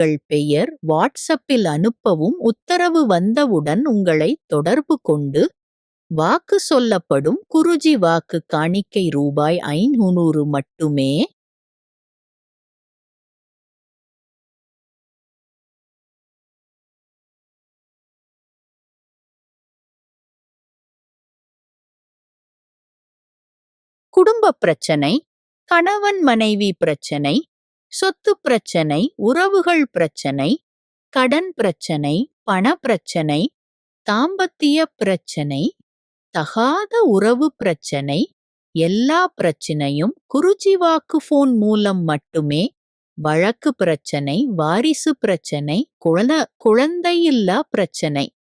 உங்கள் பெயர் வாட்ஸ்அப்பில் அனுப்பவும் உத்தரவு வந்தவுடன் உங்களை தொடர்பு கொண்டு வாக்கு சொல்லப்படும் குருஜி வாக்கு காணிக்கை ரூபாய் ஐநூறு மட்டுமே குடும்ப பிரச்சனை கணவன் மனைவி பிரச்சனை சொத்து பிரச்சனை உறவுகள் பிரச்சனை கடன் பிரச்சனை பண பிரச்சனை தாம்பத்திய பிரச்சனை தகாத உறவு பிரச்சனை எல்லா பிரச்சனையும் குருஜி வாக்கு போன் மூலம் மட்டுமே வழக்கு பிரச்சனை வாரிசு பிரச்சனை குழந்த குழந்தையில்லா பிரச்சனை.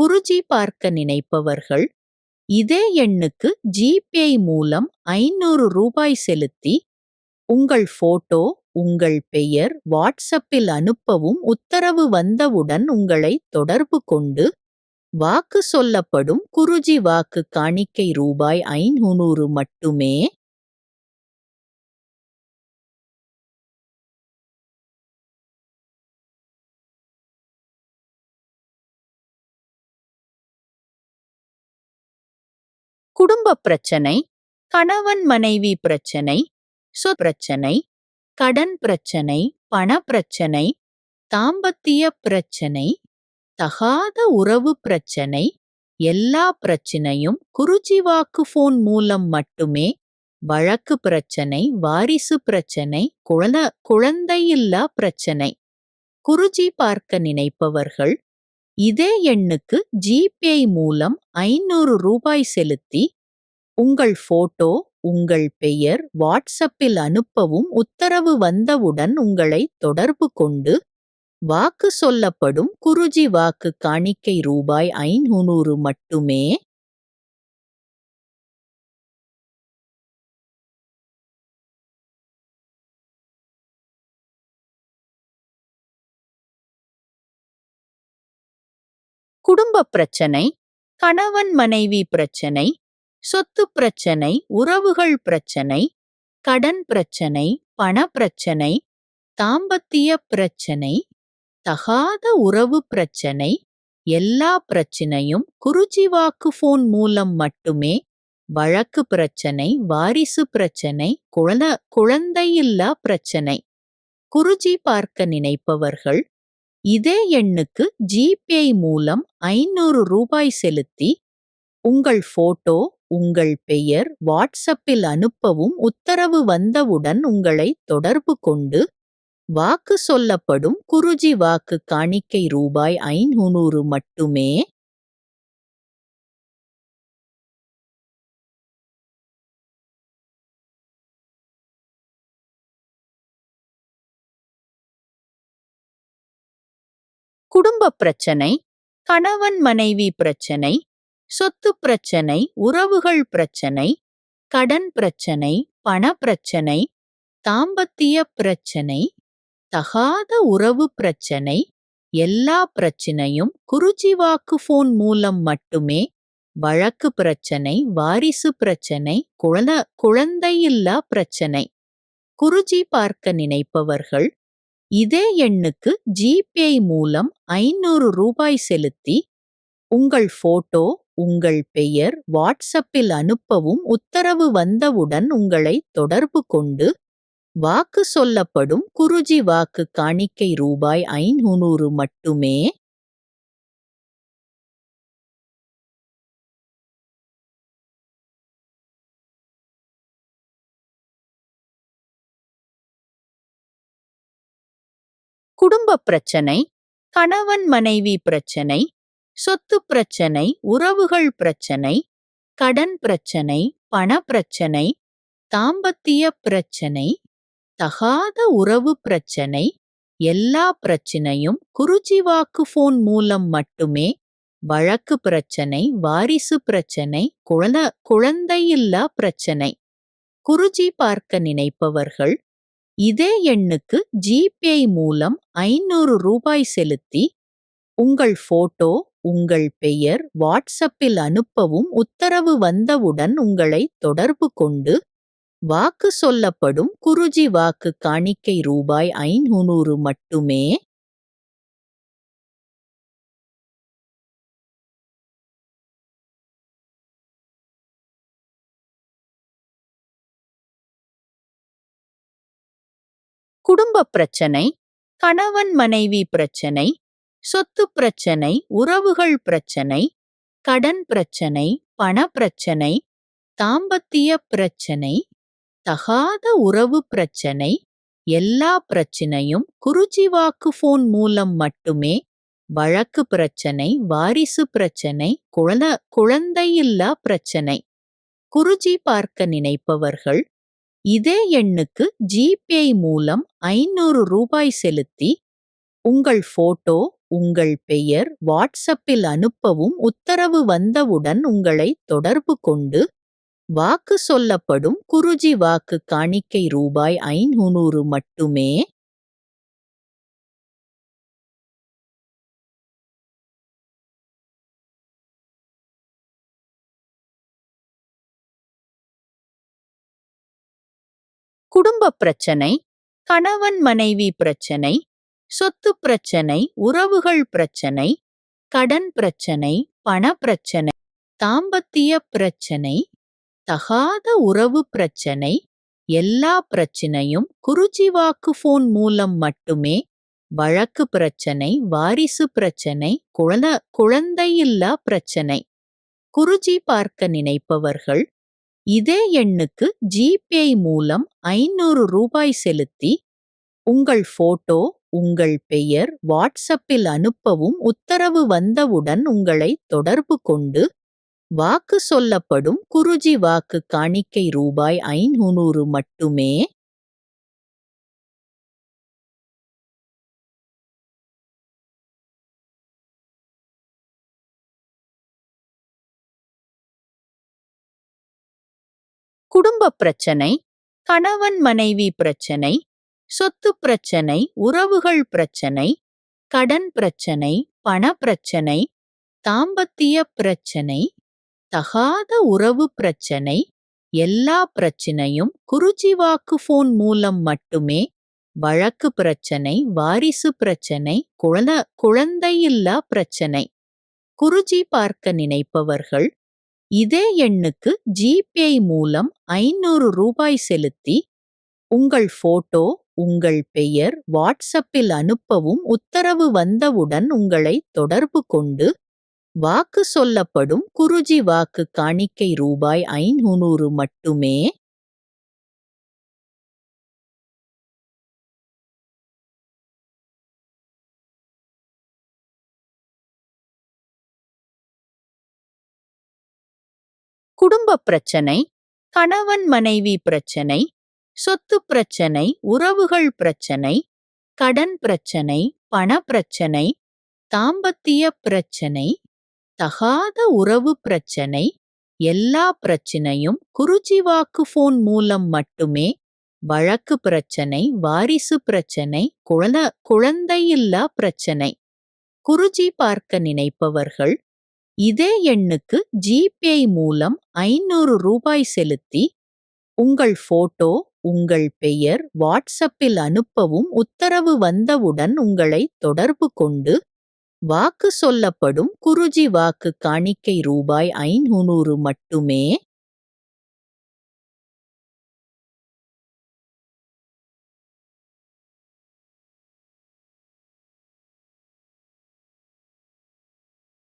குருஜி பார்க்க நினைப்பவர்கள் இதே எண்ணுக்கு ஜிபே மூலம் ஐநூறு ரூபாய் செலுத்தி உங்கள் போட்டோ உங்கள் பெயர் வாட்ஸ்அப்பில் அனுப்பவும் உத்தரவு வந்தவுடன் உங்களை தொடர்பு கொண்டு வாக்கு சொல்லப்படும் குருஜி வாக்கு காணிக்கை ரூபாய் ஐநூறு மட்டுமே குடும்ப பிரச்சனை கணவன் மனைவி பிரச்சனை சொ பிரச்சனை கடன் பிரச்சனை பண பிரச்சனை தாம்பத்திய பிரச்சனை தகாத உறவு பிரச்சனை எல்லா பிரச்சனையும் குருஜி வாக்கு போன் மூலம் மட்டுமே வழக்கு பிரச்சனை வாரிசு பிரச்சனை குழந்த குழந்தையில்லா பிரச்சனை. குருஜி பார்க்க நினைப்பவர்கள் இதே எண்ணுக்கு ஜிபே மூலம் ஐநூறு ரூபாய் செலுத்தி உங்கள் போட்டோ உங்கள் பெயர் வாட்ஸ்அப்பில் அனுப்பவும் உத்தரவு வந்தவுடன் உங்களை தொடர்பு கொண்டு வாக்கு சொல்லப்படும் குருஜி வாக்கு காணிக்கை ரூபாய் ஐநூறு மட்டுமே குடும்ப பிரச்சனை கணவன் மனைவி பிரச்சனை சொத்து பிரச்சனை உறவுகள் பிரச்சனை கடன் பிரச்சனை பண பிரச்சனை தாம்பத்திய பிரச்சனை தகாத உறவு பிரச்சனை எல்லா பிரச்சனையும் குருஜி வாக்கு போன் மூலம் மட்டுமே வழக்கு பிரச்சனை வாரிசு பிரச்சனை குழந்த குழந்தையில்லா பிரச்சனை. குருஜி பார்க்க நினைப்பவர்கள் இதே எண்ணுக்கு ஜிபே மூலம் ஐநூறு ரூபாய் செலுத்தி உங்கள் போட்டோ உங்கள் பெயர் வாட்ஸ்அப்பில் அனுப்பவும் உத்தரவு வந்தவுடன் உங்களை தொடர்பு கொண்டு வாக்கு சொல்லப்படும் குருஜி வாக்கு காணிக்கை ரூபாய் ஐநூறு மட்டுமே குடும்ப பிரச்சனை கணவன் மனைவி பிரச்சனை சொத்து பிரச்சனை உறவுகள் பிரச்சனை கடன் பிரச்சனை பண பிரச்சனை தாம்பத்திய பிரச்சனை தகாத உறவு பிரச்சனை எல்லா பிரச்சனையும் குருஜி வாக்கு போன் மூலம் மட்டுமே வழக்கு பிரச்சனை வாரிசு பிரச்சனை குழந்த குழந்தையில்லா பிரச்சனை. குருஜி பார்க்க நினைப்பவர்கள் இதே எண்ணுக்கு ஜிபே மூலம் ஐநூறு ரூபாய் செலுத்தி உங்கள் போட்டோ உங்கள் பெயர் வாட்ஸ்அப்பில் அனுப்பவும் உத்தரவு வந்தவுடன் உங்களை தொடர்பு கொண்டு வாக்கு சொல்லப்படும் குருஜி வாக்கு காணிக்கை ரூபாய் ஐநூறு மட்டுமே குடும்ப பிரச்சனை கணவன் மனைவி பிரச்சனை சொத்து பிரச்சனை உறவுகள் பிரச்சனை கடன் பிரச்சனை பண பிரச்சனை தாம்பத்திய பிரச்சனை தகாத உறவு பிரச்சனை எல்லா பிரச்சனையும் குருஜி வாக்கு போன் மூலம் மட்டுமே வழக்கு பிரச்சனை வாரிசு பிரச்சனை குழந்த குழந்தையில்லா பிரச்சனை. குருஜி பார்க்க நினைப்பவர்கள் இதே எண்ணுக்கு ஜிபே மூலம் ஐநூறு ரூபாய் செலுத்தி உங்கள் போட்டோ உங்கள் பெயர் வாட்ஸ்அப்பில் அனுப்பவும் உத்தரவு வந்தவுடன் உங்களை தொடர்பு கொண்டு வாக்கு சொல்லப்படும் குருஜி வாக்கு காணிக்கை ரூபாய் ஐநூறு மட்டுமே குடும்ப பிரச்சனை கணவன் மனைவி பிரச்சனை சொத்து பிரச்சனை உறவுகள் பிரச்சனை கடன் பிரச்சனை பண பிரச்சனை தாம்பத்திய பிரச்சனை தகாத உறவு பிரச்சனை எல்லா பிரச்சனையும் குருஜி வாக்கு போன் மூலம் மட்டுமே வழக்கு பிரச்சனை வாரிசு பிரச்சனை குழந்த குழந்தையில்லா பிரச்சனை. குருஜி பார்க்க நினைப்பவர்கள் இதே எண்ணுக்கு ஜிபே மூலம் ஐநூறு ரூபாய் செலுத்தி உங்கள் போட்டோ உங்கள் பெயர் வாட்ஸ்அப்பில் அனுப்பவும் உத்தரவு வந்தவுடன் உங்களை தொடர்பு கொண்டு வாக்கு சொல்லப்படும் குருஜி வாக்கு காணிக்கை ரூபாய் ஐநூறு மட்டுமே குடும்ப பிரச்சனை கணவன் மனைவி பிரச்சனை சொத்து பிரச்சனை உறவுகள் பிரச்சனை கடன் பிரச்சனை பண பிரச்சனை தாம்பத்திய பிரச்சனை தகாத உறவு பிரச்சனை எல்லா பிரச்சனையும் குருஜி வாக்கு போன் மூலம் மட்டுமே வழக்கு பிரச்சனை வாரிசு பிரச்சனை குழந்த குழந்தையில்லா பிரச்சனை. குருஜி பார்க்க நினைப்பவர்கள் இதே எண்ணுக்கு ஜிபே மூலம் ஐநூறு ரூபாய் செலுத்தி உங்கள் போட்டோ உங்கள் பெயர் வாட்ஸ்அப்பில் அனுப்பவும் உத்தரவு வந்தவுடன் உங்களை தொடர்பு கொண்டு வாக்கு சொல்லப்படும் குருஜி வாக்கு காணிக்கை ரூபாய் ஐநூறு மட்டுமே குடும்ப பிரச்சனை கணவன் மனைவி பிரச்சனை சொத்து பிரச்சனை உறவுகள் பிரச்சனை கடன் பிரச்சனை பண பிரச்சனை தாம்பத்திய பிரச்சனை தகாத உறவு பிரச்சனை எல்லா பிரச்சனையும் குருஜி வாக்கு போன் மூலம் மட்டுமே வழக்கு பிரச்சனை வாரிசு பிரச்சனை குழந்த குழந்தையில்லா பிரச்சனை. குருஜி பார்க்க நினைப்பவர்கள் இதே எண்ணுக்கு ஜிபே மூலம் ஐநூறு ரூபாய் செலுத்தி உங்கள் போட்டோ உங்கள் பெயர் வாட்ஸ்அப்பில் அனுப்பவும் உத்தரவு வந்தவுடன் உங்களை தொடர்பு கொண்டு வாக்கு சொல்லப்படும் குருஜி வாக்கு காணிக்கை ரூபாய் ஐநூறு மட்டுமே குடும்ப பிரச்சனை கணவன் மனைவி பிரச்சனை சொத்து பிரச்சனை உறவுகள் பிரச்சனை கடன் பிரச்சனை பண பிரச்சனை தாம்பத்திய பிரச்சனை தகாத உறவு பிரச்சனை எல்லா பிரச்சனையும் குருஜி வாக்கு போன் மூலம் மட்டுமே வழக்கு பிரச்சனை வாரிசு பிரச்சனை குழந்த குழந்தையில்லா பிரச்சனை. குருஜி பார்க்க நினைப்பவர்கள் இதே எண்ணுக்கு ஜிபே மூலம் ஐநூறு ரூபாய் செலுத்தி உங்கள் போட்டோ உங்கள் பெயர் வாட்ஸ்அப்பில் அனுப்பவும் உத்தரவு வந்தவுடன் உங்களை தொடர்பு கொண்டு வாக்கு சொல்லப்படும் குருஜி வாக்கு காணிக்கை ரூபாய் ஐநூறு மட்டுமே